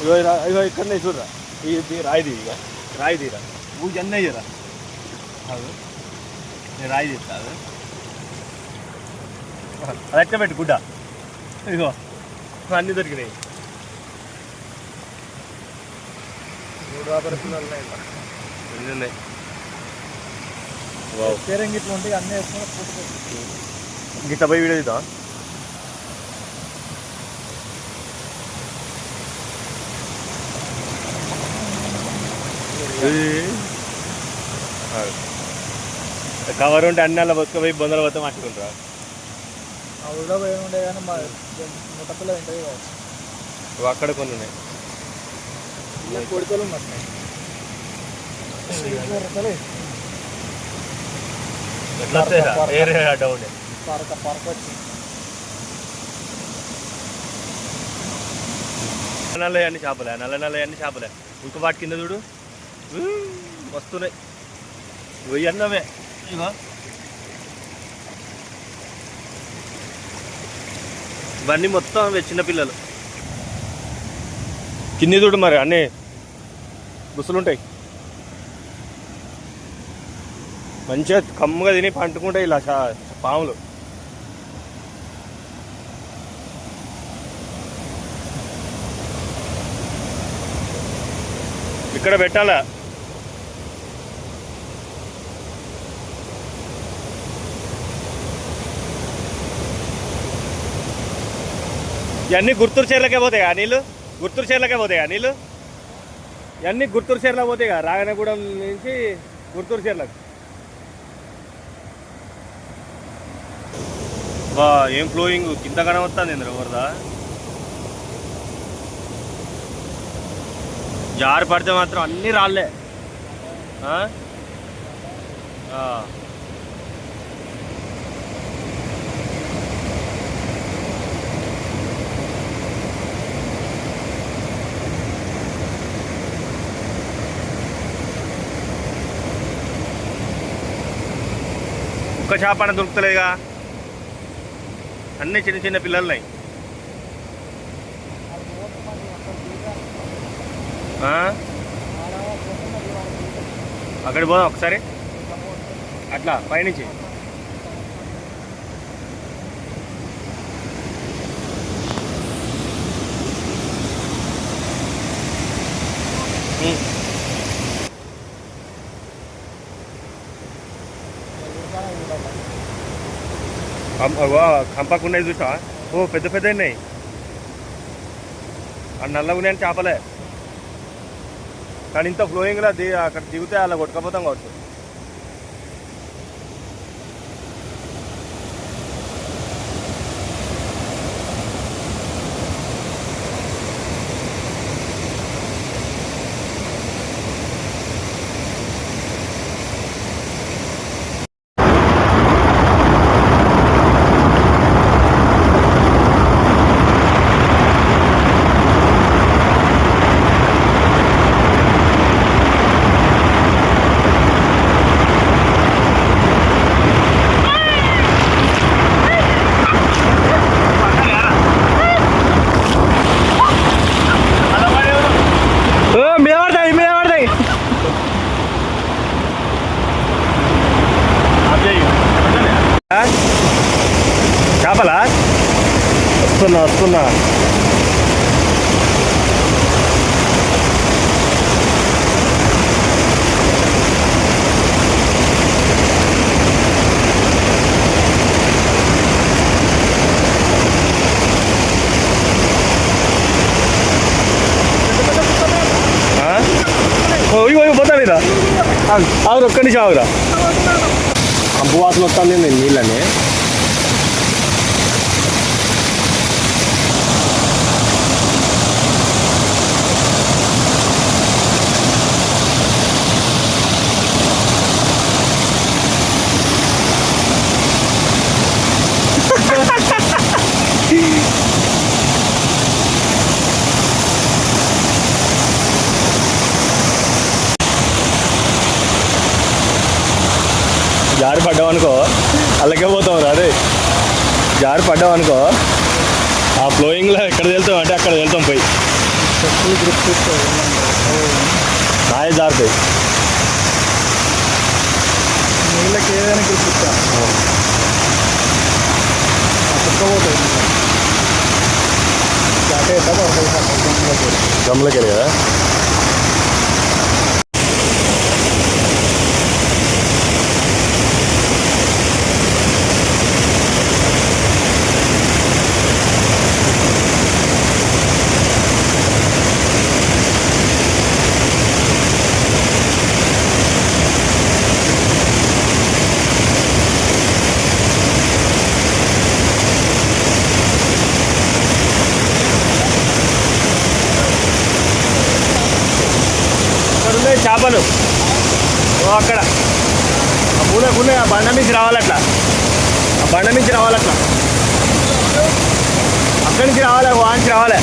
ఇగో ఇగో ఇక్కడనే చూడరా. ఈ రాయిది ఇక రాయి తీరా ఊరికి అన్నీ అయ్యరా అది నేను రాయి తీస్తా అది ఎట్లా పెట్టు గుడ్డ? ఇగో అన్నీ దొరికినాయి. మూడు పిల్లలు ఉన్నాయి ఉంటాయి అన్నీ వేసుకుని గిట్ల పోయి వీడియో తీద్దాం కవర్ ఉంటే అన్ని అలా బతుకపోయి బొందలు పోతే మాట్లాడుకుంటారా ఆ ఊళ్ళో పోయి ఉండే కానీ మా ఉంటుంది కావచ్చు. అక్కడ కొన్ని ఉన్నాయి. కొడుకలు ఉన్నట్టున్నాయి ఎట్లా పార్క పార్క్ అన్ని చేపలే నల్ల నల్ల అన్ని చేపలే. ఇంకో వాటి కింద చూడు. వస్తున్నాయి. వెయ్యన్నమే. ఇవన్నీ మొత్తం అవే చిన్నపిల్లలు కింది చూడు మరి అన్నీ బుసులుంటాయి మంచిగా కమ్ముగా తిని పంటుకుంటాయి ఇలా పాములు. ఇక్కడ పెట్టాలా? ఇవన్నీ గుర్తూరు చీరలకే పోతాయి కదా నీళ్ళు? గుర్తూరు చీరలకే పోతాయి కదా నీళ్ళు? ఇవన్నీ గుర్తూరు చీరలకు పోతాయి కదా రాగనగూడెం నుంచి గుర్తూరు చీరలకు. బా ఏం ఫ్లోయింగ్? కింద కనబడుతుంది ఇంద్ర వరద? జారి పడితే మాత్రం అన్నీ రాళ్ళే. ఒక్క దొరుకుతలేగా అని అన్నీ చిన్న చిన్న పిల్లలున్నాయి ఆ? అక్కడికి పోదాం ఒకసారి. అట్లా పైనుంచి. కంపకున్నాయి చూసా? ఓ పెద్ద పెద్ద ఉన్నాయి ఆ నల్లగా ఉన్నాయని చేపలే. కానీ ఇంత ఫ్లోయింగ్లో ది అక్కడ దిగితే అలా కొట్టుకపోతాం కావచ్చు. చేపలా వస్తున్నా వస్తున్నా ఆ? ఓ, ఇగో ఇగో పోతా మీద ఆగురు ఒక్కడి నుంచి ఆగురా अब वाला नील జారి పడ్డాం అనుకో అలాగే పోతాం రాదే జారి పడ్డాం అనుకో ఆ ఫ్లోయింగ్లో ఎక్కడ వెళ్తాం అంటే అక్కడ వెళ్తాం పోయి. చెప్పులు గ్రిప్ ఇస్తుంది జారుతాయి నీళ్ళకి ఏదైనా గమ్లకి కదా ఇక్కడ ఉన్నాయి చేపలు అక్కడ. ఆ పూల ఆ బండ నుంచి రావాలట్లా. ఆ బండ నుంచి రావాలట్లా. అక్కడి నుంచి రావాలి వానికి రావాలి.